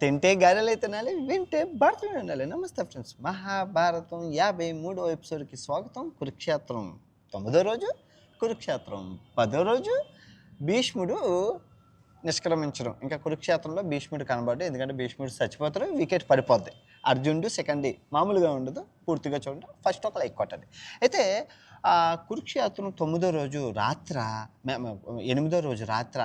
తింటే గారెలు తినాలి వింటే భారతం ఉండాలి. నమస్తే ఫ్రెండ్స్ మహాభారతం యాభై మూడో ఎపిసోడ్కి స్వాగతం. కురుక్షేత్రం తొమ్మిదో రోజు కురుక్షేత్రం పదో రోజు. భీష్ముడు నిష్క్రమించడం. ఇంకా కురుక్షేత్రంలో భీష్ముడు కనబడ్డు. ఎందుకంటే భీష్ముడు చచ్చిపోతారు వికెట్ పడిపోద్ది. అర్జునుడు సెకండ్ మామూలుగా ఉండదు పూర్తిగా చూడండి. ఫస్ట్ ఒక లైక్ కొట్టండి. అయితే కురుక్షేత్రం తొమ్మిదో రోజు రాత్ర ఎనిమిదో రోజు రాత్ర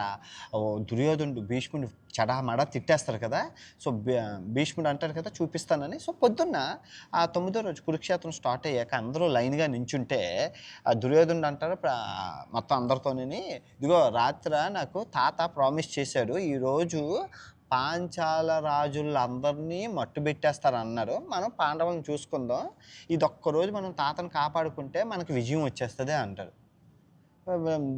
ఓ దుర్యోధనుడు భీష్ముడు చడామడ తిట్టేస్తారు కదా సో భీ- భీష్ముడు అంటారు కదా చూపిస్తానని. సో పొద్దున్న ఆ తొమ్మిదో రోజు కురుక్షేత్రం స్టార్ట్ అయ్యాక అందరూ లైన్గా నించుంటే ఆ దుర్యోధనుడు అంటారు మొత్తం అందరితోని ఇదిగో రాత్ర నాకు తాత ప్రామిస్ చేశాడు ఈరోజు పాంచాల రాజులందరినీ మట్టు పెట్టేస్తారు అన్నారు మనం పాండవులను చూసుకుందాం. ఇదొక్కరోజు మనం తాతను కాపాడుకుంటే మనకు విజయం వచ్చేస్తుంది అంటారు.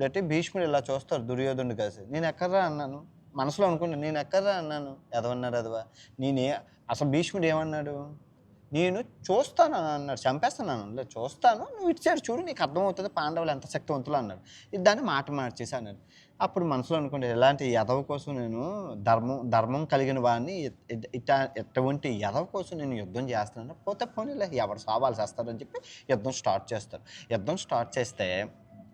అంటే భీష్ముడు ఇలా చూస్తారు దుర్యోధనుడు కలిసి. నేను ఎక్కడ్రా అన్నాను? మనసులో అనుకుంటా నేను ఎక్కడ్రా అన్నాను? ఎదవన్నారు ఎదవా? నేనే అసలు భీష్ముడు ఏమన్నాడు? నేను చూస్తాను అని అన్నాడు. చంపేస్తాను అన్నాడు చూస్తాను. నువ్వు ఇచ్చాడు చూడు నీకు అర్థమవుతుంది పాండవులు ఎంత శక్తివంతులు అన్నాడు ఇది దాన్ని మాట మార్చేసి అన్నాడు. అప్పుడు మనసులో అనుకుంటే ఎలాంటి యదవ కోసం నేను ధర్మం ధర్మం కలిగిన వాడిని ఇ- ఇట ఎటువంటి యదవ కోసం నేను యుద్ధం చేస్తున్నాను పోతే పోనీలే ఎవరు సావాల్సి వస్తారని చెప్పి యుద్ధం స్టార్ట్ చేస్తారు. యుద్ధం స్టార్ట్ చేస్తే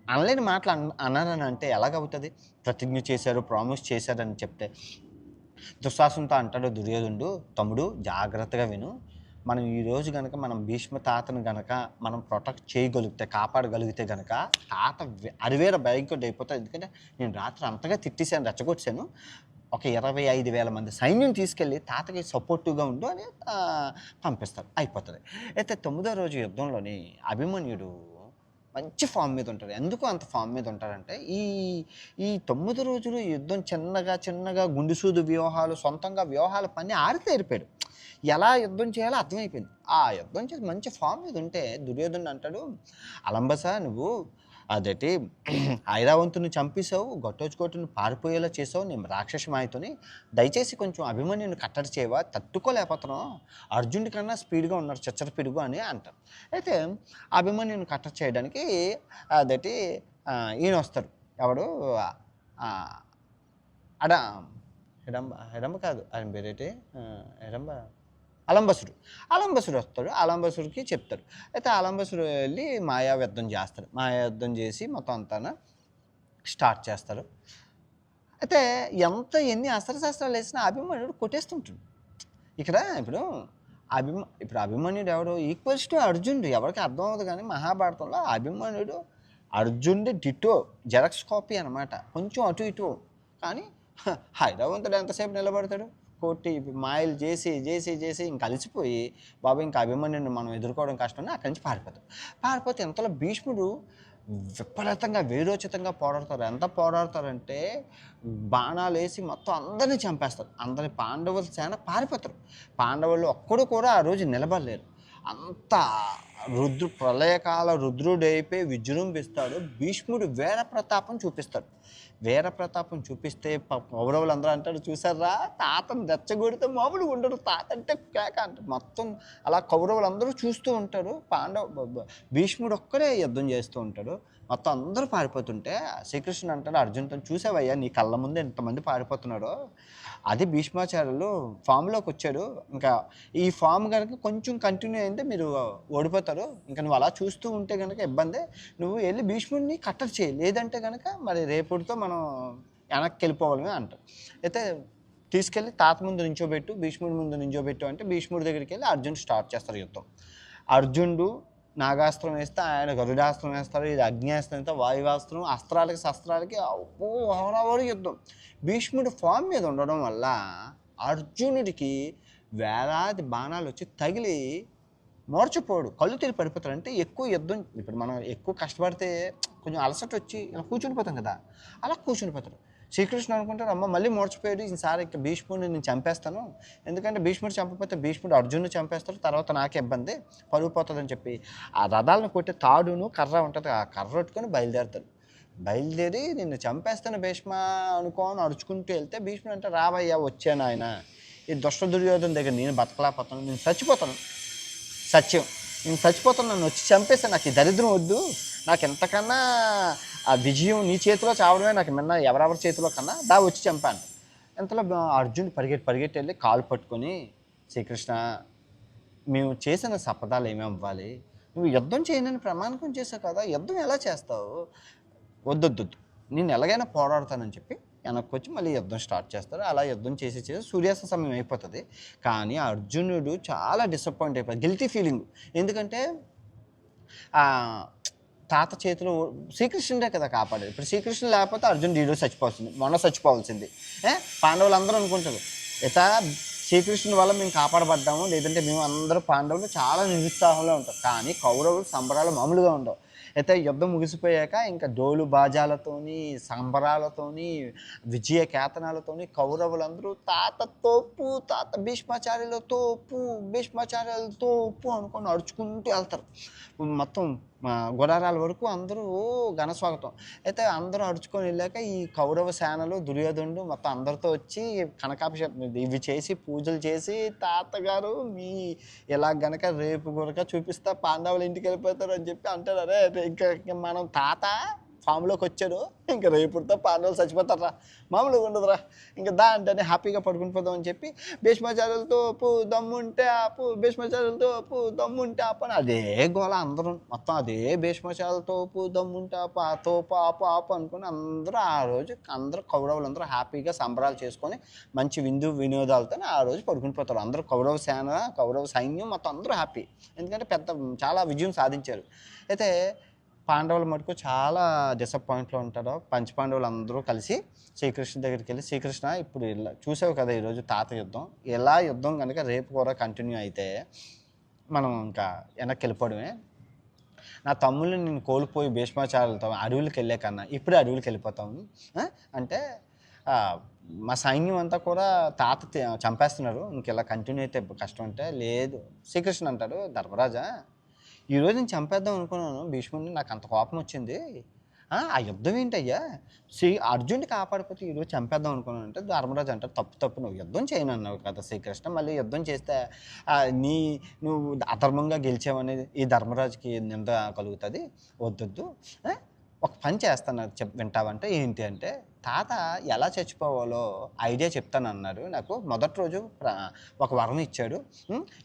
అనలేని మాటలు అన్ అన్నానని అంటే ఎలాగవుతుంది? ప్రతిజ్ఞ చేశారు ప్రామిస్ చేశారని చెప్తే దుశ్శాసనతో అంటాడు దుర్యోధనుడు తమ్ముడు జాగ్రత్తగా విను. మనం ఈ రోజు మనం భీష్మ తాతను కనుక మనం ప్రొటెక్ట్ చేయగలిగితే కాపాడగలిగితే కనుక తాత వె- అరివేర భయంకరుడు అయిపోతాడు. ఎందుకంటే నేను రాత్రి అంతగా తిట్టేశాను రెచ్చగొట్టాను ఒక ఇరవై ఐదు వేల మంది సైన్యం తీసుకెళ్ళి తాతకి సపోర్టివ్గా ఉండు అని పంపిస్తారు. అయిపోతుంది. అయితే తొమ్మిదో రోజు యుద్ధంలోని అభిమన్యుడు మంచి ఫామ్ మీద ఉంటారు. ఎందుకు అంత ఫామ్ మీద ఉంటారంటే ఈ ఈ తొమ్మిది రోజులు యుద్ధం చిన్నగా చిన్నగా గుండుసూదు వ్యూహాలు సొంతంగా వ్యూహాల పని ఆరితేరిపోయాడు ఎలా యుద్ధం చేయాలో అర్థమైపోయింది. ఆ యుద్ధం చేసి మంచి ఫామ్ మీద ఉంటే దుర్యోధనుడు అంటాడు అలంబస నువ్వు అదేటి ఐరావంతుని చంపేశావు గొట్టోచుకోటుని పారిపోయేలా చేసావు నేను రాక్షస మాయతోని. దయచేసి కొంచెం అభిమన్యుని కట్టడి చేయవా తట్టుకోలేకపోతున్నావు. అర్జునుడి కన్నా స్పీడ్గా ఉన్నారు చచ్చర పిడుగు అని అంటారు. అయితే అభిమన్యుని కట్టడి చేయడానికి అదేటి ఈయన వస్తారు. ఎవడు? అడా అడ హిడంబ హిడంబ కాదు ఆయన పేరేటి? ఆ, హిడంబ. అలంబసుడు. అలంబసుడు వస్తాడు. అలంబసుడికి చెప్తాడు. అయితే అలంబసుడు వెళ్ళి మాయా యుద్ధం చేస్తాడు. మాయా యుద్ధం చేసి మొత్తం అంతా స్టార్ట్ చేస్తారు అయితే ఎంత ఎన్ని అస్త్రశాస్త్రాలు వేసినా అభిమన్యుడు కొట్టేస్తుంటాడు. ఇక్కడ ఇప్పుడు అభిమ ఇప్పుడు అభిమన్యుడు ఎవడు? ఈక్వల్స్ టు అర్జునుడు. ఎవరికి అర్థం అవ్వదు కానీ మహాభారతంలో అభిమన్యుడు అర్జునుడి డిటో జెరాక్స్ కాపీ అనమాట కొంచెం అటు ఇటు. కానీ హైదరాబాద్ ఎంతసేపు నిలబడతాడు? కొట్టి మాయలు చేసి చేసి చేసి ఇంక కలిసిపోయి బాబు ఇంకా అభిమన్యుని మనం ఎదుర్కోవడం కష్టం అక్కడి నుంచి పారిపోతాం. పారిపోతే ఇంతలో భీష్ముడు విపరీతంగా వీరోచితంగా పోరాడతారు ఎంత పోరాడతారంటే బాణాలు వేసి మొత్తం అందరినీ చంపేస్తారు అందరి పాండవుల సేన పారిపోతారు. పాండవులు ఒక్కడు కూడా ఆ రోజు నిలబడలేరు. అంత రుద్రు ప్రళయకాల రుద్రుడైపోయి విజృంభిస్తాడు. భీష్ముడు వీర ప్రతాపం చూపిస్తాడు. వీర ప్రతాపం చూపిస్తే ప- కౌరవులందరూ అంటారు చూసారా తాతను రెచ్చగొడితే మామూలుగా ఉండడు. తాత అంటే కేక అంటే మొత్తం అలా కౌరవులందరూ చూస్తూ ఉంటారు. పాండవ భీష్ముడు ఒక్కడే యుద్ధం చేస్తూ ఉంటాడు. మొత్తం అందరూ పారిపోతుంటే శ్రీకృష్ణుడు అంటాడు అర్జున్తో చూసావయ్యా నీ కళ్ళ ముందు ఎంతమంది పారిపోతున్నాడో అది భీష్మాచార్యులు ఫామ్లోకి వచ్చాడు ఇంకా ఈ ఫామ్ కనుక కొంచెం కంటిన్యూ అయితే మీరు ఓడిపోతారు. ఇంకా నువ్వు అలా చూస్తూ ఉంటే కనుక ఇబ్బంది. నువ్వు వెళ్ళి భీష్ముడిని కట్టర్ చేయి. లేదంటే కనుక మరి రేపుడితో మనం వెనక్కి వెళ్ళిపోవాలని అంటారు. అయితే తీసుకెళ్ళి తాత ముందు నించోబెట్టు భీష్ముడి ముందు నించోబెట్టు అంటే భీష్ముడి దగ్గరికి వెళ్ళి అర్జున్ స్టార్ట్ చేస్తారు యుద్ధం. అర్జునుడు నాగాస్త్రం వేస్తే ఆయన గరుడాస్త్రం వేస్తారు ఇది అగ్నియాస్త్రం అయితే వాయువాస్త్రం అస్త్రాలకి శస్త్రాలకి ఓ యుద్ధం. భీష్ముడు ఫామ్ మీద ఉండడం వల్ల అర్జునుడికి వేలాది బాణాలు వచ్చి తగిలి మోర్చిపోడు. కళ్ళు తిరిగి పడిపోతారంటే అంటే ఎక్కువ యుద్ధం ఇప్పుడు మనం ఎక్కువ కష్టపడితే కొంచెం అలసట వచ్చి ఇలా కూర్చుని పోతాం కదా. అలా కూర్చుని శ్రీకృష్ణుడు శ్రీకృష్ణ అనుకుంటాడు అమ్మ మళ్ళీ మోర్చిపోయాడు ఈసారి ఇక భీష్ముడిని నేను చంపేస్తాను. ఎందుకంటే భీష్ముడు చంపకపోతే భీష్ముడు అర్జునుడు చంపేస్తాడు తర్వాత నాకే ఇబ్బంది పరుగు పోతుందని చెప్పి. ఆ రథాలను కొట్టే తాడును కర్ర ఉంటుంది ఆ కర్ర పట్టుకొని బయలుదేరుతాడు. బయలుదేరి నిన్ను చంపేస్తాను భీష్మ అనుకోని అరుచుకుంటూ వెళ్తే భీష్ముడు అంటే రావయ్యా వచ్చాను ఆయన. ఈ దుష్ట దుర్యోధన దగ్గర నేను బతకలేకపోతాను నేను చచ్చిపోతాను. సత్యం. నేను చచ్చిపోతాను నన్ను వచ్చి చంపేస్తే నాకు ఈ దరిద్రం వద్దు. నాకు ఎంతకన్నా ఆ విజయం నీ చేతిలో చావడమే నాకు మిన్న ఎవరెవరి చేతిలో కన్నా దా వచ్చి చంపాను. ఇంతలో అర్జున్ పరిగెట్టి పరిగెట్టి వెళ్ళి కాలు పట్టుకొని శ్రీకృష్ణ మేము చేసిన శపథాలు ఏమి అవ్వాలి? నువ్వు యుద్ధం చేయనని ప్రమాణకం చేసావు కదా యుద్ధం ఎలా చేస్తావు? వద్దొద్దు నేను ఎలాగైనా పోరాడతానని చెప్పి వెనక్కి వచ్చి మళ్ళీ యుద్ధం స్టార్ట్ చేస్తారు. అలా యుద్ధం చేసి చేసి సూర్యాస్త సమయం అయిపోతుంది. కానీ అర్జునుడు చాలా డిసప్పాయింట్ అయిపోయాడు గిల్టీ ఫీలింగ్ ఎందుకంటే తాత చేతిలో శ్రీకృష్ణుడే కదా కాపాడేది. ఇప్పుడు శ్రీకృష్ణుడు లేకపోతే అర్జున్ డీడో చచ్చిపోవాల్సింది మొన్న చచ్చిపోవాల్సింది. ఏ? పాండవులు అందరూ అనుకుంటారు. ఇత శ్రీకృష్ణుని వల్ల మేము కాపాడబడ్డాము లేదంటే మేము అందరూ పాండవులు చాలా నిరుత్సాహంలో ఉంటాం. కానీ కౌరవులు సంబరాలు మామూలుగా ఉండవు. అయితే యుద్ధం ముగిసిపోయాక ఇంకా డోలు బాజాలతోని సంబరాలతోని విజయ కేతనాలతోని కౌరవులందరూ తాత తోపు తాత భీష్మాచార్యుల తోపు భీష్మాచార్యుల తోపు అనుకొని నడుచుకుంటూ వెళ్తారు. మొత్తం మా గుడారాల వరకు అందరూ ఘన స్వాగతం. అయితే అందరూ అడుచుకొని వెళ్ళాక ఈ కౌరవ సేనలు దుర్యోధనుడు మొత్తం అందరితో వచ్చి కనకాభిషేకం ఇవి చేసి పూజలు చేసి తాతగారు మీ ఇలా గనక రేపు గనక చూపిస్తా పాండవులు ఇంటికి వెళ్ళిపోతారు అని చెప్పి అంటారు. అరే ఇంకా మనం తాత ఫామ్లోకి వచ్చాడు ఇంకా రేపుతో పాండవులు చచ్చిపోతారా మామూలుగా ఉండదురా. ఇంకా దా అంటే హ్యాపీగా పడుకుని పోదాం అని చెప్పి భీష్మాచార్యులతో అప్పు దమ్ముంటే ఆపు భీష్మాచార్యులతో అప్పు దమ్ముంటే ఆపు అని అదే గోళ అందరూ. మొత్తం అదే భీష్మాచార్యులతో అప్పు దమ్ముంటే ఆపు ఆ తోపు ఆపు ఆపు అనుకుని అందరూ ఆ రోజు అందరూ కౌరవులు అందరూ హ్యాపీగా సంబరాలు చేసుకొని మంచి విందు వినోదాలతో ఆ రోజు పడుకుని పోతారు. అందరూ కౌరవ సేన కౌరవ సైన్యం మొత్తం అందరూ హ్యాపీ. ఎందుకంటే పెద్ద చాలా విజయం సాధించారు. అయితే పాండవుల మటుకు చాలా డిసప్పాయింట్లో ఉంటారు. పంచపాండవులు అందరూ కలిసి శ్రీకృష్ణ దగ్గరికి వెళ్ళి శ్రీకృష్ణ ఇప్పుడు ఇలా చూసావు కదా ఈరోజు తాత యుద్ధం. ఎలా యుద్ధం కనుక రేపు కూడా కంటిన్యూ అయితే మనం ఇంకా వెనక్కి వెళ్ళిపోవడమే. నా తమ్ముళ్ళు నేను కోల్పోయి భీష్మాచార్యులతో అడవులకు వెళ్ళే కన్నా ఇప్పుడే అడవులకు వెళ్ళిపోతాము అంటే మా సైన్యం అంతా కూడా తాత చంపేస్తున్నారు. ఇంకెలా కంటిన్యూ అయితే కష్టం అంటే లేదు శ్రీకృష్ణ అంటాడు ధర్మరాజా ఈరోజు నేను చంపేద్దాం అనుకున్నాను. భీష్ముడిని నాకు అంత కోపం వచ్చింది. ఆ యుద్ధం ఏంటయ్యా? శ్రీ అర్జున్ని కాపాడిపోతే ఈరోజు చంపేద్దాం అనుకున్నాను అంటే ధర్మరాజు అంటారు తప్పు తప్పు నువ్వు యుద్ధం చేయను అన్నావు కదా శ్రీకృష్ణ. మళ్ళీ యుద్ధం చేస్తే నీ నువ్వు అధర్మంగా గెలిచావనేది ఈ ధర్మరాజుకి నింద కలుగుతుంది. వద్దొద్దు. ఒక పని చేస్తాను చెప్ వింటావంటే ఏంటి అంటే తాత ఎలా చచ్చిపోవాలో ఐడియా చెప్తాను అన్నారు నాకు మొదటి రోజు ప్ర- ఒక వరం ఇచ్చాడు.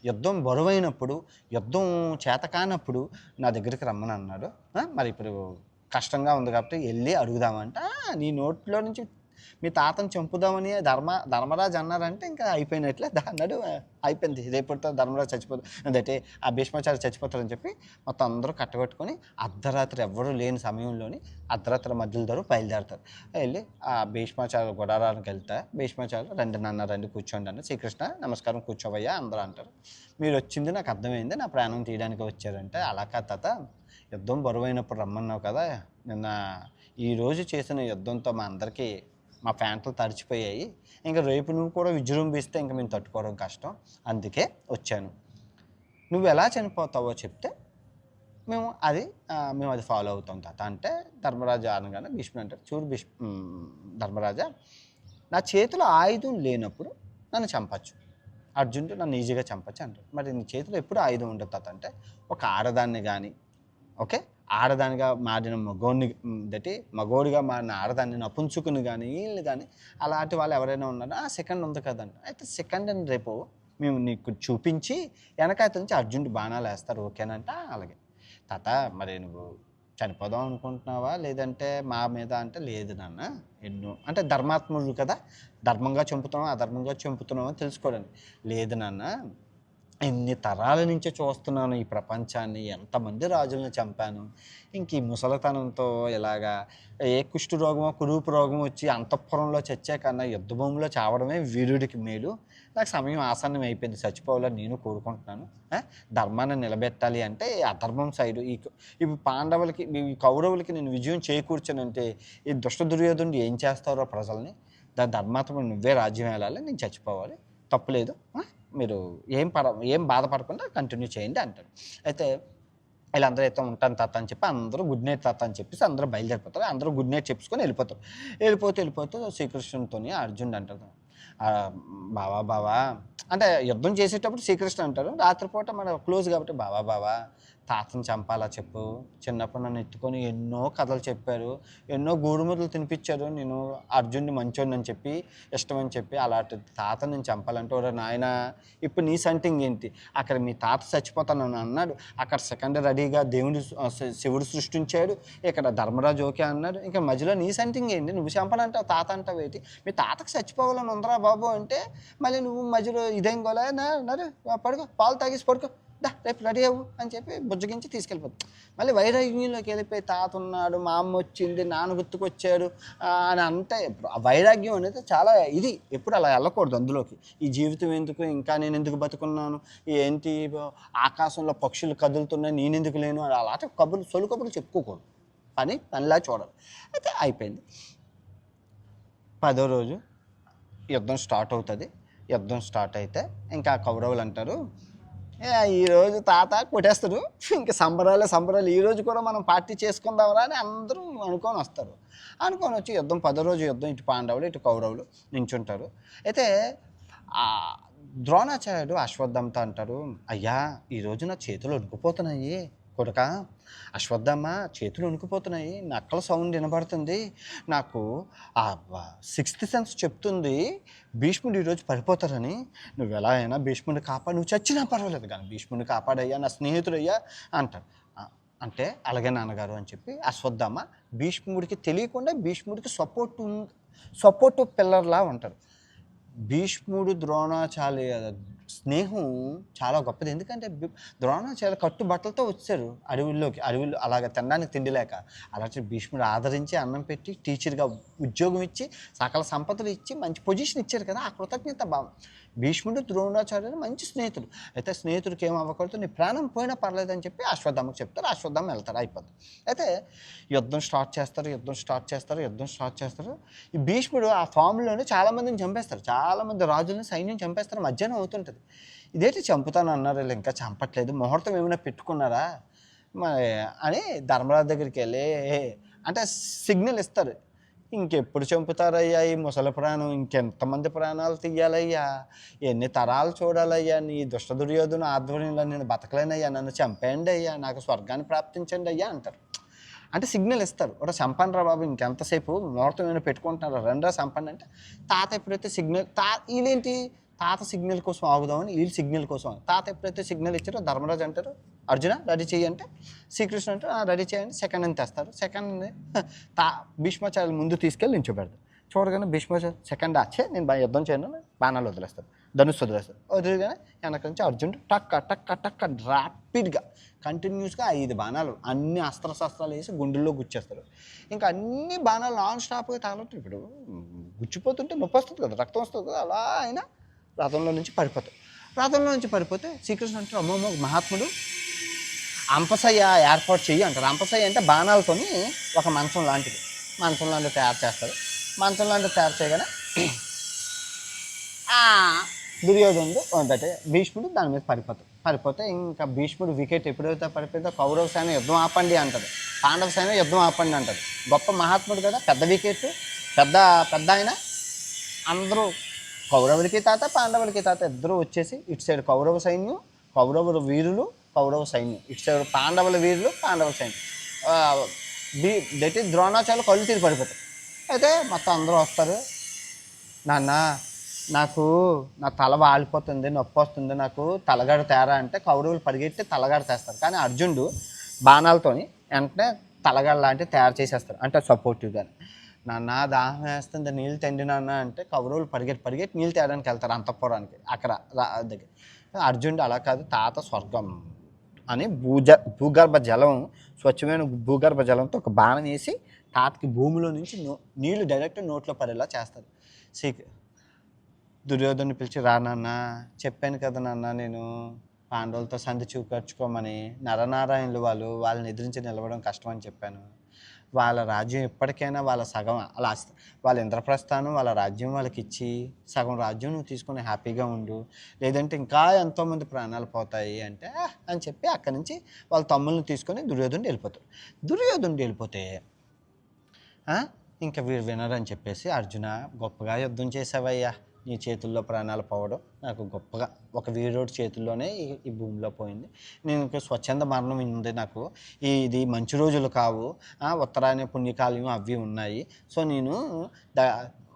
యుద్ధం బరువైనప్పుడు యుద్ధం చేత కానప్పుడు నా దగ్గరికి రమ్మని అన్నాడు మరి ఇప్పుడు కష్టంగా ఉంది కాబట్టి వెళ్ళి అడుగుదామంట నీ నోట్లో నుంచి మీ తాతను చంపుదామని ధర్మ ధర్మరాజు అన్నారంటే ఇంకా అయిపోయినట్లే. అన్నాడు అయిపోయింది. రేపటితో ధర్మరాజు చచ్చిపోతారు అంటే ఆ భీష్మాచార్య చచ్చిపోతారని చెప్పి మొత్తం అందరూ కట్టబెట్టుకొని అర్ధరాత్రి ఎవ్వరూ లేని సమయంలోని అర్ధరాత్రి మధ్యలో దూరం బయలుదేరతారు. వెళ్ళి ఆ భీష్మాచార్య గుడారానికి వెళ్తే భీష్మాచార్య రండి నాన్న రండి కూర్చోండి అన్న శ్రీకృష్ణ నమస్కారం కూర్చోవయ్యా అందరూ అంటారు. మీరు వచ్చింది నాకు అర్థమైంది నా ప్రాణం తీయడానికి వచ్చారంటే అలా కాదు తాత. యుద్ధం బరువైనప్పుడు రమ్మన్నావు కదా నిన్న ఈరోజు చేసిన యుద్ధంతో మా అందరికీ మా ప్యాంట్లు తడిచిపోయాయి. ఇంకా రేపు నువ్వు కూడా విజృంభిస్తే ఇంకా మేము తట్టుకోవడం కష్టం. అందుకే వచ్చాను. నువ్వు ఎలా చనిపోతావో చెప్తే మేము అది మేము అది ఫాలో అవుతాం తాత. అంటే ధర్మరాజా అనగానే భీష్ముడు అంటారు చూడు భీష్ ధర్మరాజా నా చేతిలో ఆయుధం లేనప్పుడు నన్ను చంపచ్చు. అర్జునుడు నన్ను ఈజీగా చంపచ్చు అంటారు మరి నీ చేతిలో ఎప్పుడు ఆయుధం ఉండదు తాత అంటే ఒక ఆడదాన్ని కానీ ఓకే? ఆడదానిగా మారిన మగోడిని దటి మగోడిగా మారిన ఆడదాన్ని నపుంచుకుని కానీ వీళ్ళు కానీ అలాంటి వాళ్ళు ఎవరైనా ఉన్నారో? ఆ సెకండ్ ఉంది కదండి. అయితే సెకండ్ అని రేపు మేము నీకు చూపించి వెనకాత నుంచి అర్జునుడి బాణాలు వేస్తారు ఓకేనంట? అలాగే. తాత మరి నువ్వు చనిపోదాం అనుకుంటున్నావా? లేదంటే మా మీద అంటే లేదు నాన్న ఎన్నో అంటే ధర్మాత్ముడు కదా ధర్మంగా చంపుతున్నావా అధర్మంగా చంపుతున్నావా అని తెలుసుకోవడానికి. లేదు నాన్న ఎన్ని తరాల నుంచి చూస్తున్నాను ఈ ప్రపంచాన్ని ఎంతమంది రాజులను చంపాను ఇంక ఈ ముసలితనంతో ఇలాగా ఏ కుష్టు రోగమో కురూపు రోగం వచ్చి అంతఃపురంలో చచ్చే కన్నా యుద్ధ భూమిలో చావడమే వీరుడికి మేలు. నాకు సమయం ఆసన్నం అయిపోయింది. చచ్చిపోవాలని నేను కోరుకుంటున్నాను. ధర్మాన్ని నిలబెట్టాలి అంటే అధర్మం సైడు. ఈ ఇవి పాండవులకి ఈ కౌరవులకి నేను విజయం చేకూర్చానంటే ఈ దుష్ట దుర్యోధనుడు ఏం చేస్తారో ప్రజల్ని దాని ధర్మాత్మ నువ్వే రాజ్యం వెళ్ళాలి నేను చచ్చిపోవాలి. తప్పులేదు మీరు ఏం పడ ఏం బాధపడకుండా కంటిన్యూ చేయండి అంటాడు. అయితే వీళ్ళందరూ అయితే ఉంటాను తాత అని చెప్పి అందరూ గుడ్ నైట్ తాత అని చెప్పేసి అందరూ బయలుదేరిపోతారు. అందరూ గుడ్ నైట్ చెప్పుకొని వెళ్ళిపోతారు. వెళ్ళిపోతే వెళ్ళిపోతే శ్రీకృష్ణునితో అర్జునుడు అంటారు బావా బావా. అంటే యుద్ధం చేసేటప్పుడు శ్రీకృష్ణ అంటారు రాత్రిపూట మన క్లోజ్ కాబట్టి బావా బావా. తాతను చంపాలా చెప్పు. చిన్నప్పుడు నన్ను ఎత్తుకొని ఎన్నో కథలు చెప్పారు. ఎన్నో గూడుముద్దలు తినిపించారు. నేను అర్జున్ని మంచోడిని అని చెప్పి ఇష్టమని చెప్పి అలాంటి తాత నేను చంపాలంటే ఓరే నాయన ఇప్పుడు నీ సంటింగ్ ఏంటి? అక్కడ మీ తాత చచ్చిపోతానని అన్నాడు. అక్కడ సెకండ్ రెడీగా దేవుడు శివుడు సృష్టించాడు. ఇక్కడ ధర్మరాజు ఓకే అన్నాడు. ఇంకా మధ్యలో నీ సంటింగ్ ఏంటి? నువ్వు చంపాలంటే తాత అంటావు ఏంటి? మీ తాతకు చచ్చిపోవాలని ఉందరా బాబు అంటే మళ్ళీ నువ్వు మధ్యలో ఇదేం గోలా? పడుకో పాలు తాగేసి పడుకో. దా రేపు రెడీ అవ్వు అని చెప్పి బుజ్జగించి తీసుకెళ్ళిపోతుంది మళ్ళీ వైరాగ్యంలోకి వెళ్ళిపోయి తాత ఉన్నాడు మా అమ్మ వచ్చింది నాన్న గుర్తుకొచ్చాడు అని అంటే వైరాగ్యం అనేది చాలా ఇది. ఎప్పుడు అలా వెళ్ళకూడదు అందులోకి. ఈ జీవితం ఎందుకు ఇంకా నేను ఎందుకు బతుకున్నాను ఏంటి ఆకాశంలో పక్షులు కదులుతున్నాయి నేను ఎందుకు లేను అని కబుర్లు సొలు కబుర్లు చెప్పుకోకూడదు. పని పనిలా చూడాలి. అయితే అయిపోయింది. పదో రోజు యుద్ధం స్టార్ట్ అవుతుంది. యుద్ధం స్టార్ట్ అయితే ఇంకా కౌరవులు అంటారు ఈరోజు తాత కొట్టేస్తారు ఇంకా సంబరాలే సంబరాలు. ఈ రోజు కూడా మనం పార్టీ చేసుకుందాంరా అని అందరూ అనుకొని వస్తారు. అనుకొని వచ్చి యుద్ధం పదో రోజు యుద్ధం. ఇటు పాండవులు ఇటు కౌరవులు నించుంటారు. అయితే ద్రోణాచార్యుడు అశ్వత్థంతో అంటారు అయ్యా ఈరోజు నా చేతులు ఉడికిపోతున్నాయి. కొడుక? అశ్వత్థమ్మ చేతులు ఉణికిపోతున్నాయి నక్కల సౌండ్ వినబడుతుంది. నాకు ఆ సిక్స్త్ సెన్స్ చెప్తుంది. భీష్ముడు ఈరోజు పడిపోతారని. నువ్వు ఎలా అయినా భీష్ముడిని కాపాడు. నువ్వు చచ్చినా పర్వాలేదు కానీ భీష్ముడిని కాపాడయ్యా నా స్నేహితుడయ్యా అంటాడు. అంటే అలాగే నాన్నగారు అని చెప్పి అశ్వత్థామ భీష్ముడికి తెలియకుండా భీష్ముడికి సపోర్ట్ సపోర్ట్ పిల్లర్లా ఉంటారు. భీష్ముడు ద్రోణాచార్య స్నేహం చాలా గొప్పది. ఎందుకంటే ద్రోణాచార్య కట్టు బట్టలతో వచ్చారు అడవుల్లోకి. అడవుల్లో అలాగ తినడానికి తిండి లేక. అలాంటి భీష్ముడు ఆదరించి అన్నం పెట్టి టీచర్గా ఉద్యోగం ఇచ్చి సకల సంపదలు ఇచ్చి మంచి పొజిషన్ ఇచ్చారు కదా ఆ కృతజ్ఞత భావం భీష్ముడు ద్రోణాచార్యులు మంచి స్నేహితుడు అయితే స్నేహితుడికి ఏం అవ్వకూడదు నీ ప్రాణం పోయినా పర్లేదని చెప్పి అశ్వత్థామకు చెప్తారు అశ్వత్థామ వెళ్తారు అయిపోతుంది అయితే యుద్ధం స్టార్ట్ చేస్తారు యుద్ధం స్టార్ట్ చేస్తారు యుద్ధం స్టార్ట్ చేస్తారు. ఈ భీష్ముడు ఆ ఫామ్లోనే చాలామందిని చంపేస్తారు చాలామంది రాజులను సైన్యం చంపేస్తారు మధ్యాహ్నం అవుతుంటుంది. ఇదేంటి చంపుతాను అన్నారు వీళ్ళు ఇంకా చంపట్లేదు ముహూర్తం ఏమైనా పెట్టుకున్నారా? అని ధర్మరాజు దగ్గరికి వెళ్ళి అంటే సిగ్నల్ ఇస్తారు. ఇంకెప్పుడు చంపుతారయ్యా ఈ ముసలి ప్రాణం? ఇంకెంతమంది ప్రాణాలు తీయాలయ్యా? ఎన్ని తరాలు చూడాలయ్యా? నీ దుష్ట దుర్యోధన ఆధ్వర్యంలో నేను బతకలేనయ్యా. నన్ను చంపేయండి అయ్యా. నాకు స్వర్గాన్ని ప్రాప్తించండి అయ్యా అంటారు. అంటే సిగ్నల్ ఇస్తారు. ఒక చంపండి రా బాబు ఇంకెంతసేపు ముహూర్తం ఏమైనా పెట్టుకుంటున్నారు? రెండా చంపండి అంటే తాత ఎప్పుడైతే సిగ్నల్ తా వీళ్ళేంటి? తాత సిగ్నల్ కోసం ఆగుదామని వీళ్ళు సిగ్నల్ కోసం. తాత ఎప్పుడైతే సిగ్నల్ ఇచ్చారో ధర్మరాజు అంటారు అర్జున రెడీ చేయి అంటే శ్రీకృష్ణ అంటే రెడీ చేయండి సెకండ్ అని తెస్తారు. సెకండ్ తా భీష్మాచార్యులు ముందు తీసుకెళ్ళి నించోబెడతారు చూడగానే భీష్మాచార్య సెకండ్ వచ్చే నేను యుద్ధం చేయను బాణాలు వదిలేస్తాను ధనుస్సు వదిలేస్తాను. వదిలిగానే వెనక నుంచి అర్జునుడు టక్క టక్క టక్క ర్యాపిడ్గా కంటిన్యూస్గా ఐదు బాణాలు అన్ని అస్త్రశస్త్రాలు వేసి గుండెల్లో గుచ్చేస్తారు. ఇంకా అన్ని బాణాలు నాన్ స్టాప్గా తాగలట్టు ఇప్పుడు గుచ్చిపోతుంటే నొప్పి వస్తుంది కదా రక్తం వస్తుంది కదా అలా అయినా రథంలో నుంచి పడిపోతాయి. రథంలో నుంచి పడిపోతే శ్రీకృష్ణ అంటే అమ్మమ్మ మహాత్ముడు అంపసయ్య ఏర్పాటు చెయ్యి అంటారు. అంపసయ్య అంటే బాణాలతోని ఒక మంచం లాంటిది. మంచం లాంటిది తయారు చేస్తారు. మంచం లాంటిది తయారు చేయగానే దుర్యోధనుడు అంటే భీష్ముడు దాని మీద పడిపోతాడు. పడిపోతే ఇంకా భీష్ముడు వికెట్ ఎప్పుడైతే పడిపోయిందో కౌరవ సైన్యం యుద్ధం ఆపండి అంటాడు పాండవ సైన్యం యుద్ధం ఆపండి అంటాడు గొప్ప మహాత్ముడు కదా పెద్ద వికెట్ పెద్ద పెద్ద ఆయన. అందరూ కౌరవులకి తాత పాండవులకి తాత ఇద్దరు వచ్చేసి ఇటు సైడ్ కౌరవ సైన్యం కౌరవుల వీరులు కౌరవ సైన్యం. ఇటు సైడ్ పాండవుల వీరులు పాండవ సైన్యం. ఆ, బి దట్ ఈస్ ద్రోణాచార్యులు కళ్ళు తిరిగి పడిపోతాయి. అయితే మొత్తం అందరూ వస్తారు. నాన్న నాకు నా తల వాలిపోతుంది నొప్పి వస్తుంది నాకు తలగడ తేరా అంటే కౌరవులు పరిగెట్టి తలగడ తెస్తారు. కానీ అర్జునుడు బాణాలతోని వెంటనే తలగడ లాంటివి తయారు చేసేస్తారు. అంటే సపోర్టివ్గా నాన్న దాహం వేస్తుంది నీళ్ళు తండ్రి నాన్న అంటే కౌరవులు పరిగెట్టి పరిగెట్టి నీళ్ళు తేయడానికి వెళ్తారు అంతఃపురానికి అక్కడ దగ్గర. అర్జునుడు అలా కాదు తాత స్వర్గం. అని భూజ భూగర్భ జలం స్వచ్ఛమైన భూగర్భ జలంతో ఒక బాణం వేసి తాతకి భూమిలో నుంచి నో నీళ్ళు డైరెక్ట్ నోట్లో పడేలా చేస్తారు. సీ దుర్యోధను పిలిచి రా నాన్న చెప్పాను కదా నాన్న నేను పాండవులతో సంధి చూపర్చుకోమని నరనారాయణులు వాళ్ళు వాళ్ళని ఎదిరించి నిలవడం కష్టం అని చెప్పాను. వాళ్ళ రాజ్యం ఎప్పటికైనా వాళ్ళ సగం అలా వాళ్ళ ఇంద్రప్రస్థానం వాళ్ళ రాజ్యం వాళ్ళకి ఇచ్చి సగం రాజ్యం నువ్వు తీసుకొని హ్యాపీగా ఉండు. లేదంటే ఇంకా ఎంతోమంది ప్రాణాలు పోతాయి అంటే అని చెప్పి అక్కడి నుంచి వాళ్ళ తమ్ముళ్ళని తీసుకొని దుర్యోధనుడు వెళ్ళిపోతాడు. దుర్యోధనుడు వెళ్ళిపోతే ఇంకా వీరు వినరని చెప్పేసి అర్జున గొప్పగా యుద్ధం చేసావయ్యా. నీ చేతుల్లో ప్రాణాలు పోవడం నాకు గొప్పగా ఒక వీరోడి చేతుల్లోనే ఈ- భూమిలో పోయింది. నేను ఇంకా స్వచ్ఛంద మరణం ఉంది నాకు ఇది మంచి రోజులు కావు. ఆ, ఉత్తరాయణ పుణ్యకాలం అవి ఉన్నాయి. సో నేను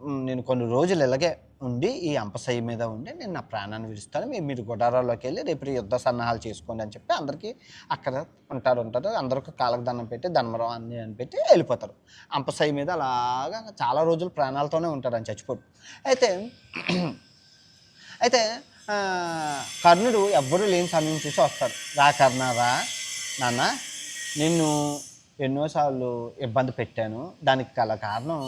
నేను కొన్ని రోజులు ఇలాగే ఉండి ఈ అంపశయ్య మీద ఉండి నేను నా ప్రాణాన్ని విడుస్తాను. మీరు మీరు గుడారాల్లోకి వెళ్ళి రేపు యుద్ధ సన్నాహాలు చేసుకోండి అని చెప్పి అందరికీ అక్కడ ఉంటారు ఉంటారు. అందరికి కాళ్ళకు దండం పెట్టి ధర్మరం అన్ని అని పెట్టి వెళ్ళిపోతారు. అంపశయ్య మీద అలాగా చాలా రోజులు ప్రాణాలతోనే ఉంటారు అని చచ్చిపోడు అయితే అయితే కర్ణుడు ఎవ్వరూ లేని సమయం చూసి వస్తాడు రా కర్ణ రా. నాన్న నిన్ను ఎన్నోసార్లు ఇబ్బంది పెట్టాను. దానికి గల కారణం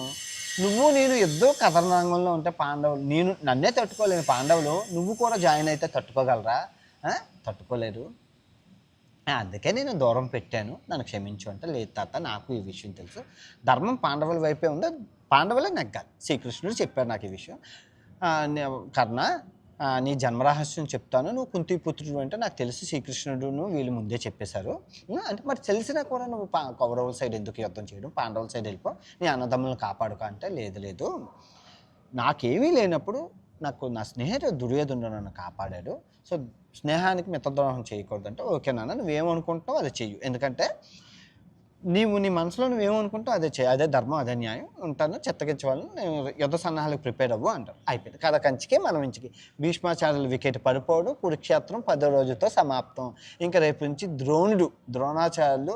నువ్వు నేను ఇద్దరు కథనాంగంలో ఉంటే పాండవులు నేను నన్నే తట్టుకోలేను పాండవులు నువ్వు కూడా జాయిన్ అయితే తట్టుకోగలరా? తట్టుకోలేరు. అందుకే నేను దూరం పెట్టాను. నన్ను క్షమించు అంటే లేదు తాత నాకు ఈ విషయం తెలుసు. ధర్మం పాండవుల వైపే ఉందో. పాండవులే నెగ్గాలి. శ్రీకృష్ణుడు చెప్పాడు నాకు ఈ విషయం. కర్ణ నీ జన్మరహస్యం చెప్తాను. నువ్వు కుంతిపుత్రుడు అంటే నాకు తెలిసి శ్రీకృష్ణుడును వీళ్ళు ముందే చెప్పేశారు. అంటే మరి తెలిసినా కూడా నువ్వు పా కౌరవుల సైడ్ ఎందుకు యుద్ధం చేయడం? పాండవుల సైడ్ వెళ్ళిపో. నీ అన్నదమ్ములను కాపాడుక అంటే లేదు లేదు. నాకేమీ లేనప్పుడు నాకు నా స్నేహితుడు దుర్యోధనుడు నన్ను కాపాడాడు. సో స్నేహానికి మితద్రోహం చేయకూడదు అంటే ఓకే నాన్న నువ్వేమనుకుంటున్నావు అది చెయ్యు. ఎందుకంటే నీవు నీ మనసులో నువ్వేమనుకుంటావు? అదే చేయ అదే ధర్మం అదే న్యాయం ఉంటాను చెత్తగించే వాళ్ళని నేను యుద్ధ సన్నాహాలకు ప్రిపేర్ అవ్వు అంటారు. అయిపోయింది. కథ కంచికి మనం ఇంటికి భీష్మాచార్యులు వికెట్ పడిపోవడం కురుక్షేత్రం పదో రోజుతో సమాప్తం. ఇంకా రేపు నుంచి ద్రోణుడు ద్రోణాచార్యులు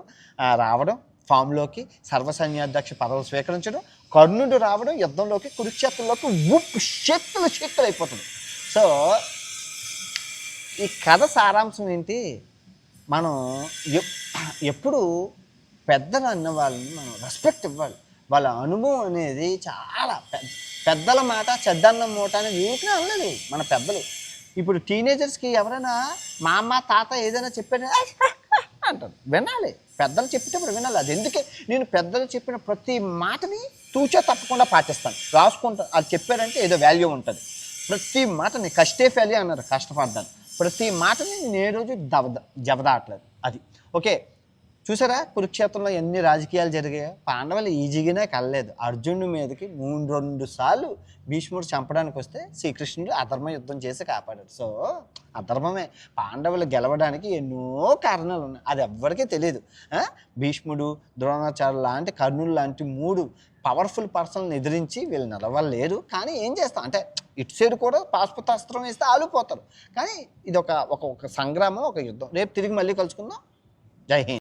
రావడం ఫామ్లోకి సర్వసైన్యాధ్యక్ష పదవులు స్వీకరించడం కర్ణుడు రావడం యుద్ధంలోకి కురుక్షేత్రంలోకి ఉప్పు శక్తులు శక్తులు అయిపోతుంది సో ఈ కథ సారాంశం ఏంటి? మనం ఎప్పుడు పెద్దలు అన్న వాళ్ళని మనం రెస్పెక్ట్ ఇవ్వాలి. వాళ్ళ అనుభవం అనేది చాలా పెద్ద పెద్దల మాట చెద్దన్న మూట అనేది ఊరికే అనలేదు మన పెద్దలు. ఇప్పుడు టీనేజర్స్కి ఎవరైనా మా అమ్మ తాత ఏదైనా చెప్పారు అంటారు. వినాలి. పెద్దలు చెప్పేటప్పుడు వినాలి. అది ఎందుకే? నేను పెద్దలు చెప్పిన ప్రతి మాటని తూచా తప్పకుండా పాటిస్తాను. రాసుకుంటాను అది చెప్పారంటే ఏదో వాల్యూ ఉంటుంది. ప్రతి మాటని కష్టే ఫెలి అన్నారు కష్టపడ్డాను. ప్రతి మాటని నేను ఏ రోజు దవ జవదాట్లేదు. అది. ఓకే? చూసారా? కురుక్షేత్రంలో ఎన్ని రాజకీయాలు జరిగాయో? పాండవులు ఈజీగానే కలలేదు. అర్జునుడి మీదకి మూడు రెండు సార్లు భీష్ముడు చంపడానికి వస్తే శ్రీకృష్ణుడు అధర్మ యుద్ధం చేసి కాపాడాడు. సో అధర్మమే. పాండవులు గెలవడానికి ఎన్నో కారణాలు ఉన్నాయి. అది ఎవ్వరికీ తెలియదు భీష్ముడు ద్రోణాచార్య లాంటి కర్ణులు లాంటి మూడు పవర్ఫుల్ పర్సన్లను ఎదిరించి వీళ్ళు నిలవలేరు. కానీ ఏం చేస్తాం? అంటే ఇటు సైడ్ కూడా పాశుపతాస్త్రం వేస్తే ఆలిపోతారు కానీ ఇది ఒక ఒక ఒక సంగ్రామం ఒక యుద్ధం. రేపు తిరిగి మళ్ళీ కలుసుకుందాం. జై హింద్.